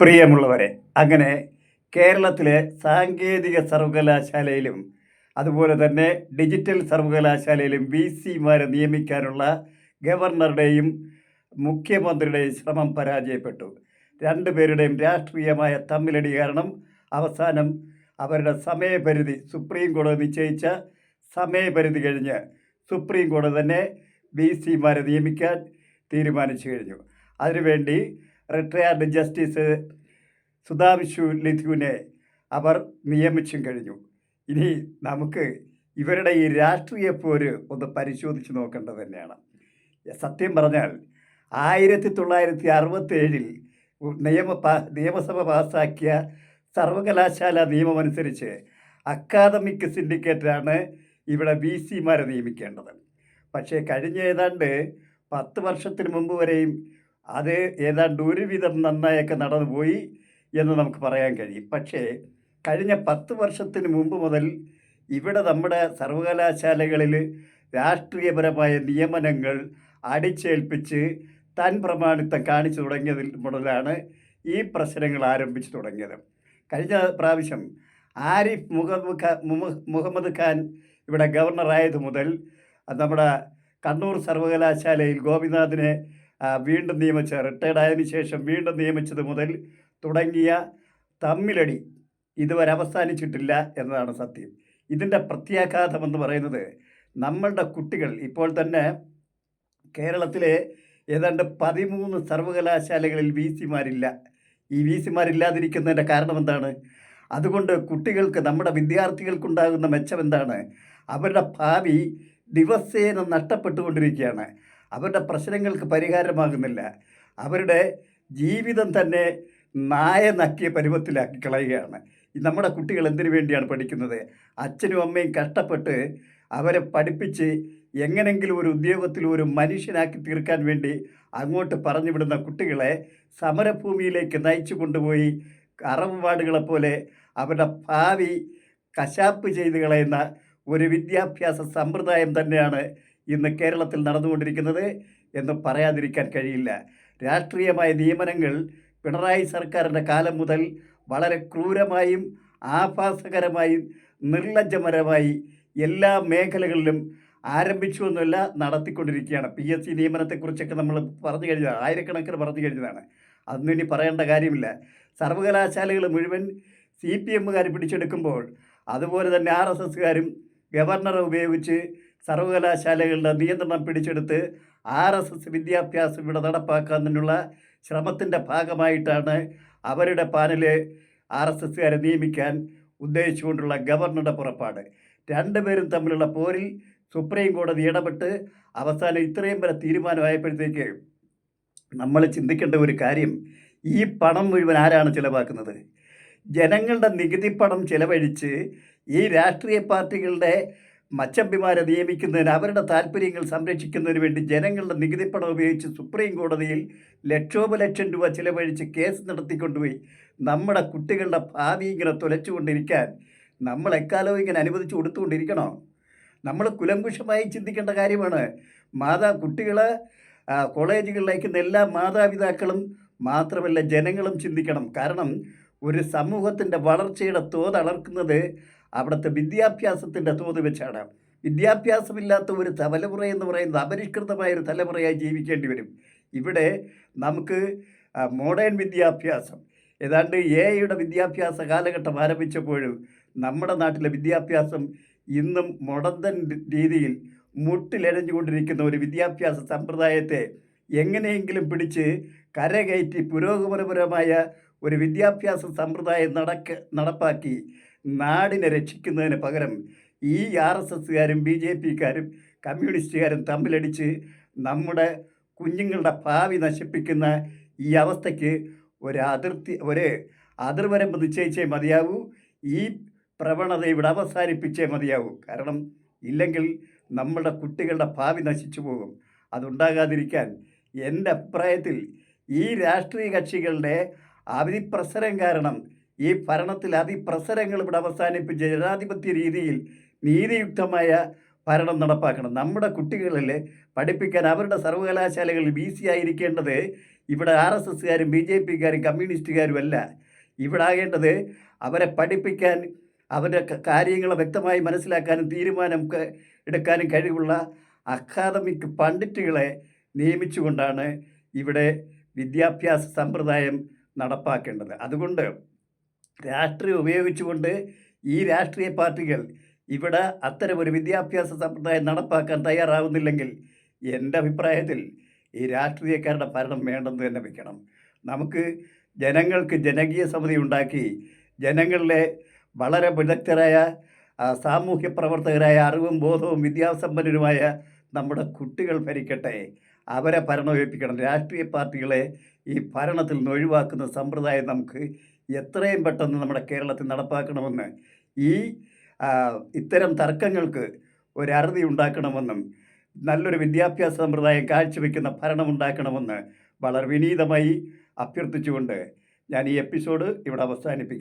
പ്രിയമുള്ളവരെ അങ്ങനെ കേരളത്തിലെ സാങ്കേതിക സർവകലാശാലയിലും അതുപോലെ തന്നെ ഡിജിറ്റൽ സർവകലാശാലയിലും വി സിമാരെ നിയമിക്കാനുള്ള ഗവർണറുടെയും മുഖ്യമന്ത്രിയുടെയും ശ്രമം പരാജയപ്പെട്ടു. രണ്ടുപേരുടെയും രാഷ്ട്രീയമായ തമ്മിലടി കാരണം അവസാനം അവരുടെ സമയപരിധി സുപ്രീം കോടതി നിശ്ചയിച്ച സമയപരിധി കഴിഞ്ഞ് സുപ്രീം കോടതി തന്നെ വി സിമാരെ നിയമിക്കാൻ തീരുമാനിച്ചു കഴിഞ്ഞു. അതിനുവേണ്ടി റിട്ടയർഡ് ജസ്റ്റിസ് സുധാംശു ലിഥുവിനെ അവർ നിയമിച്ചും കഴിഞ്ഞു. ഇനി നമുക്ക് ഇവരുടെ ഈ രാഷ്ട്രീയ പോര് ഒന്ന് പരിശോധിച്ച് നോക്കേണ്ടത് തന്നെയാണ്. സത്യം പറഞ്ഞാൽ ആയിരത്തി തൊള്ളായിരത്തി അറുപത്തി ഏഴിൽ നിയമ നിയമസഭ പാസ്സാക്കിയ സർവകലാശാല നിയമമനുസരിച്ച് അക്കാദമിക് സിൻഡിക്കേറ്റാണ് ഇവിടെ വി സിമാരെ നിയമിക്കേണ്ടത്. പക്ഷേ കഴിഞ്ഞ ഏതാണ്ട് പത്ത് വർഷത്തിന് മുമ്പ് വരെയും അത് ഏതാണ്ട് ഒരുവിധം നന്നായൊക്കെ നടന്നുപോയി എന്ന് നമുക്ക് പറയാൻ കഴിയും. പക്ഷേ കഴിഞ്ഞ പത്ത് വർഷത്തിന് മുമ്പ് മുതൽ ഇവിടെ നമ്മുടെ സർവകലാശാലകളിൽ രാഷ്ട്രീയപരമായ നിയമനങ്ങൾ അടിച്ചേൽപ്പിച്ച് തൻ പ്രമാണിത്വം കാണിച്ചു തുടങ്ങിയതിൽ മുതലാണ് ഈ പ്രശ്നങ്ങൾ ആരംഭിച്ചു തുടങ്ങിയത്. കഴിഞ്ഞ പ്രാവശ്യം ആരിഫ് മുഹമ്മദ് ഖാൻ മുഹമ്മദ് ഖാൻ ഇവിടെ ഗവർണറായത് മുതൽ നമ്മുടെ കണ്ണൂർ സർവകലാശാലയിൽ ഗോപിനാഥിനെ വീണ്ടും നിയമിച്ച റിട്ടയർഡ് ആയതിനു ശേഷം വീണ്ടും നിയമിച്ചത് മുതൽ തുടങ്ങിയ തമ്മിലടി ഇതുവരെ അവസാനിച്ചിട്ടില്ല എന്നതാണ് സത്യം. ഇതിന്റെ പ്രത്യാഘാതം എന്ന് പറയുന്നത് നമ്മളുടെ കുട്ടികൾ ഇപ്പോൾ തന്നെ കേരളത്തിലെ ഏതാണ്ട് പതിമൂന്ന് സർവകലാശാലകളിൽ വി സിമാരില്ല ഈ വി സിമാരില്ലാതിരിക്കുന്നതിന്റെ കാരണം എന്താണ്? അതുകൊണ്ട് കുട്ടികൾക്ക് നമ്മുടെ വിദ്യാർത്ഥികൾക്കുണ്ടാകുന്ന മെച്ചം എന്താണ്? അവരുടെ ഭാവി ദിവസേന നഷ്ടപ്പെട്ടുകൊണ്ടിരിക്കുകയാണ്. അവരുടെ പ്രശ്നങ്ങൾക്ക് പരിഹാരമാകുന്നില്ല. അവരുടെ ജീവിതം തന്നെ നായ നക്കിയ പരുവത്തിലാക്കി കളയുകയാണ്. നമ്മുടെ കുട്ടികൾ എന്തിനു വേണ്ടിയാണ് പഠിക്കുന്നത്? അച്ഛനും അമ്മയും കഷ്ടപ്പെട്ട് അവരെ പഠിപ്പിച്ച് എങ്ങനെങ്കിലും ഒരു ഉദ്യോഗത്തിൽ ഒരു മനുഷ്യനാക്കി തീർക്കാൻ വേണ്ടി അങ്ങോട്ട് പറഞ്ഞു വിടുന്ന കുട്ടികളെ സമരഭൂമിയിലേക്ക് നയിച്ചു കൊണ്ടുപോയി അറബ് വാർഡുകളെ പോലെ അവരുടെ ഭാവി കശാപ്പ് ചെയ്ത് കളയുന്ന ഒരു വിദ്യാഭ്യാസ സമ്പ്രദായം തന്നെയാണ് ഇന്ന് കേരളത്തിൽ നടന്നുകൊണ്ടിരിക്കുന്നത് എന്ന് പറയാതിരിക്കാൻ കഴിയില്ല. രാഷ്ട്രീയമായ നിയമനങ്ങൾ പിണറായി സർക്കാരിന്റെ കാലം മുതൽ വളരെ ക്രൂരമായും ആഭാസകരമായും നിർലജ്ജമരമായി എല്ലാ മേഖലകളിലും ആരംഭിച്ചുവെന്നല്ല നടത്തിക്കൊണ്ടിരിക്കുകയാണ്. പി എസ് സി നിയമനത്തെക്കുറിച്ചൊക്കെ നമ്മൾ പറഞ്ഞു കഴിഞ്ഞതാണ്. ആയിരക്കണക്കിന് പറഞ്ഞു കഴിഞ്ഞതാണ്. അതൊന്നും ഇനി പറയേണ്ട കാര്യമില്ല. സർവകലാശാലകൾ മുഴുവൻ സി പി എമ്മുകാർ പിടിച്ചെടുക്കുമ്പോൾ അതുപോലെ തന്നെ ആർ എസ് എസ്സുകാരും ഗവർണറെ ഉപയോഗിച്ച് സർവകലാശാലകളുടെ നിയന്ത്രണം പിടിച്ചെടുത്ത് ആർ എസ് എസ് വിദ്യാഭ്യാസം ഇവിടെ നടപ്പാക്കുന്നതിനുള്ള ശ്രമത്തിന്റെ ഭാഗമായിട്ടാണ് അവരുടെ പാനൽ ആർ എസ് എസ്സുകാരെ നിയമിക്കാൻ ഉദ്ദേശിച്ചുകൊണ്ടുള്ള ഗവർണറുടെ പുറപ്പാട്. രണ്ടുപേരും തമ്മിലുള്ള പോരിൽ സുപ്രീം കോടതി ഇടപെട്ട് അവസാനം ഇത്രയും വരെ തീരുമാനമായപ്പോഴത്തേക്ക് നമ്മൾ ചിന്തിക്കേണ്ട ഒരു കാര്യം ഈ പണം മുഴുവൻ ആരാണ് ചിലവാക്കുന്നത്? ജനങ്ങളുടെ നികുതി പണം ചിലവഴിച്ച് ഈ രാഷ്ട്രീയ പാർട്ടികളുടെ മച്ചമ്പിമാരെ നിയമിക്കുന്നതിന് അവരുടെ താല്പര്യങ്ങൾ സംരക്ഷിക്കുന്നതിന് വേണ്ടി ജനങ്ങളുടെ നികുതിപ്പണം ഉപയോഗിച്ച് സുപ്രീം കോടതിയിൽ ലക്ഷോപലക്ഷം രൂപ ചിലവഴിച്ച് കേസ് നടത്തിക്കൊണ്ടുപോയി. നമ്മുടെ കുട്ടികളുടെ ഭാവി ഇങ്ങനെ തുലച്ചുകൊണ്ടിരിക്കാൻ നമ്മൾ എക്കാലവും ഇങ്ങനെ അനുവദിച്ചു കൊടുത്തുകൊണ്ടിരിക്കണോ? നമ്മൾ കുലങ്കുഷമായി ചിന്തിക്കേണ്ട കാര്യമാണ്. മാതാ കുട്ടികൾ കോളേജുകളിൽ അയക്കുന്ന എല്ലാ മാതാപിതാക്കളും മാത്രമല്ല ജനങ്ങളും ചിന്തിക്കണം. കാരണം ഒരു സമൂഹത്തിന്റെ വളർച്ചയുടെ തോത് അളർക്കുന്നത് അവിടുത്തെ വിദ്യാഭ്യാസത്തിന്റെ തോത് വെച്ചാണ്. വിദ്യാഭ്യാസമില്ലാത്ത ഒരു തലമുറ എന്ന് പറയുന്നത് അപരിഷ്കൃതമായ ഒരു തലമുറയായി ജീവിക്കേണ്ടി വരും. ഇവിടെ നമുക്ക് മോഡേൺ വിദ്യാഭ്യാസം. ഏതാണ്ട് എ ഐയുടെ വിദ്യാഭ്യാസ കാലഘട്ടം ആരംഭിച്ചപ്പോഴും നമ്മുടെ നാട്ടിലെ വിദ്യാഭ്യാസം ഇന്നും മുടന്തൻ രീതിയിൽ മുട്ടിലെഴഞ്ഞുകൊണ്ടിരിക്കുന്ന ഒരു വിദ്യാഭ്യാസ സമ്പ്രദായത്തെ എങ്ങനെയെങ്കിലും പിടിച്ച് കരകയറ്റി പുരോഗമനപരമായ ഒരു വിദ്യാഭ്യാസ സമ്പ്രദായം നടക്ക നടപ്പാക്കി നാടിനെ രക്ഷിക്കുന്നതിന് പകരം ഈ ആർ എസ് എസ്സുകാരും ബി ജെ പിക്കാരും കമ്മ്യൂണിസ്റ്റുകാരും തമ്മിലടിച്ച് നമ്മുടെ കുഞ്ഞുങ്ങളുടെ ഭാവി നശിപ്പിക്കുന്ന ഈ അവസ്ഥയ്ക്ക് ഒരു അതിർത്തി ഒരു അതിർവരമ്പ് നിശ്ചയിച്ചേ മതിയാവൂ. ഈ പ്രവണത ഇവിടെ അവസാനിപ്പിച്ചേ മതിയാവൂ. കാരണം ഇല്ലെങ്കിൽ നമ്മുടെ കുട്ടികളുടെ ഭാവി നശിച്ചു പോകും. അതുണ്ടാകാതിരിക്കാൻ എന്റെ അഭിപ്രായത്തിൽ ഈ രാഷ്ട്രീയ കക്ഷികളുടെ അവധിപ്രസരം കാരണം ഈ ഭരണത്തിൽ അതിപ്രസരങ്ങൾ ഇവിടെ അവസാനിപ്പിച്ച് ജനാധിപത്യ രീതിയിൽ നീതിയുക്തമായ ഭരണം നടപ്പാക്കണം. നമ്മുടെ കുട്ടികളിൽ പഠിപ്പിക്കാൻ അവരുടെ സർവകലാശാലകളിൽ ബി സി ആയിരിക്കേണ്ടത് ഇവിടെ ആർ എസ് എസ്സുകാരും ബി ജെ പിക്കാരും കമ്മ്യൂണിസ്റ്റുകാരും അല്ല. ഇവിടെ ആകേണ്ടത് അവരെ പഠിപ്പിക്കാൻ അവരുടെ കാര്യങ്ങൾ വ്യക്തമായി മനസ്സിലാക്കാനും തീരുമാനം എടുക്കാനും കഴിവുള്ള അക്കാദമിക് പണ്ഡിറ്റുകളെ നിയമിച്ചുകൊണ്ടാണ് ഇവിടെ വിദ്യാഭ്യാസ സമ്പ്രദായം നടപ്പാക്കേണ്ടത്. അതുകൊണ്ട് രാഷ്ട്രീയം ഉപയോഗിച്ചുകൊണ്ട് ഈ രാഷ്ട്രീയ പാർട്ടികൾ ഇവിടെ അത്തരമൊരു വിദ്യാഭ്യാസ സമ്പ്രദായം നടപ്പാക്കാൻ തയ്യാറാവുന്നില്ലെങ്കിൽ എന്റെ അഭിപ്രായത്തിൽ ഈ രാഷ്ട്രീയക്കാരുടെ ഭരണം വേണ്ടെന്ന് തന്നെ വയ്ക്കണം. നമുക്ക് ജനങ്ങൾക്ക് ജനകീയ സമിതി ഉണ്ടാക്കി ജനങ്ങളിലെ വളരെ വിദഗ്ധരായ സാമൂഹ്യ പ്രവർത്തകരായ അറിവും ബോധവും വിദ്യാസമ്പന്നരുമായ നമ്മുടെ കുട്ടികൾ ഭരിക്കട്ടെ. അവരെ ഭരണം ഏൽപ്പിക്കണം രാഷ്ട്രീയ പാർട്ടികളെ ഈ ഭരണത്തിൽ നിന്ന് ഒഴിവാക്കുന്ന സമ്പ്രദായം നമുക്ക് എത്രയും പെട്ടെന്ന് നമ്മുടെ കേരളത്തിൽ നടപ്പാക്കണമെന്ന് ഈ ഇത്തരം തർക്കങ്ങൾക്ക് ഒരു അറുതി ഉണ്ടാക്കണമെന്നും നല്ലൊരു വിദ്യാഭ്യാസ സമ്പ്രദായം കാഴ്ചവെക്കുന്ന ഭരണം ഉണ്ടാക്കണമെന്ന് വളരെ വിനീതമായി അഭ്യർത്ഥിച്ചുകൊണ്ട് ഞാൻ ഈ എപ്പിസോഡ് ഇവിടെ അവസാനിപ്പിക്കുന്നു.